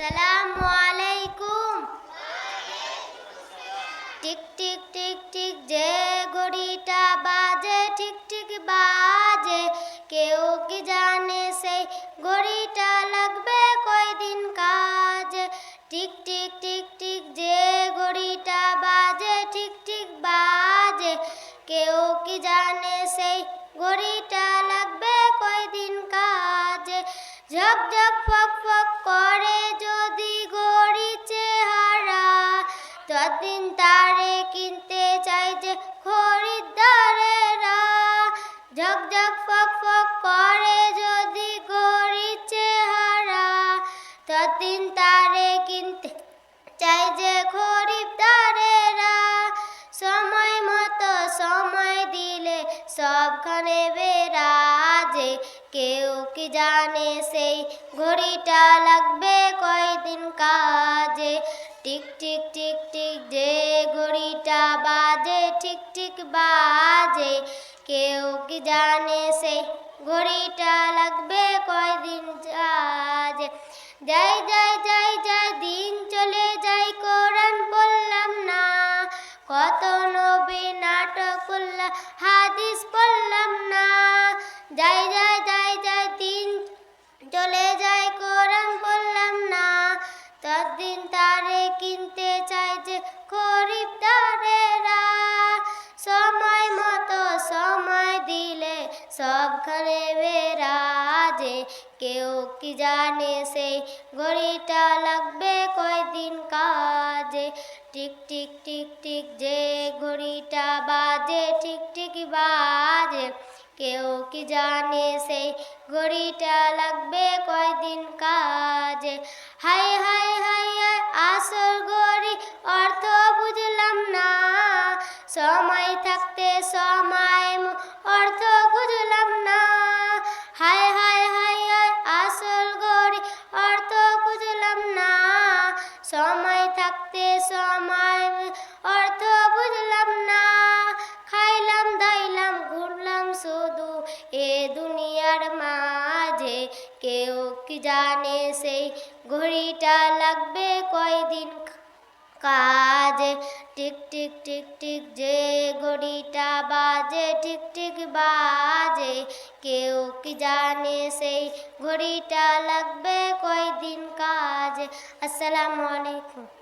আসসালামু আলাইকুম। Tick tick tick tick, যে ঘড়িটা বাজে ঠিক ঠিক বাজে। কেউ কি জানে সেই ঘড়িটা লাগবে কয়দিন কাজে? টিক টিক টিক টিক, যে ঘড়িটা বাজে ঠিক ঠিক বাজে। কেউ কি জানে সেই ঘড়িটা লাগবে কয়দিন কাজে? ঝক ঝক ফক ফক করে চাই যে খরিদ্দারেরা সময় মতো সময় দিলে সবখানে বেরাজে কেউ কি জানে সেই ঘড়িটা লাগবে কয়দিন কাজে? টিক টিক টিক টিক যে ঘড়িটা বাজে ঠিক ঠিক বাজে। কেউ কি জানে সেই ঘড়িটা লাগবে কয়দিন কাজে? যাই যাই কত নবী নাটক হাদিস পড়লাম না। যাই যাই যাই যাই দিন চলে যাই কোরআন পড়লাম না। ততদিন তারে কিনতে চাই যে খরিদ্দারেরা সময় মতো সময় দিলে সব সবখানে বেরাজে। কেউ কি জানে সেই ঘড়িটা লাগবে কয়দিন কাজে? টিক টিক টিক টিক, যে ঘড়িটা বাজে ঠিক ঠিক বাজে। কেউ কি জানে সেই ঘড়িটা লাগবে কয়দিন কাজে? হাই হাই হাই আসল ঘড়ি, অর্থ বুঝলাম না। সময় থাকতে সময় অর্থ সময় থাকতে সময়, অর্থ বুঝলাম না। খাইলাম, দাইলাম, ঘুরলাম শুধু এ দুনিয়ার মাঝে। কেউ কি জানে সেই ঘড়িটা লাগবে কয়দিন কাজে? টিক টিক টিক টিক, যে ঘড়িটা বাজে ঠিক ঠিক বাজে। কেউ কি জানে সেই ঘড়িটা লাগবে, কয়দিন কাজে? আসসালামু আলাইকুম।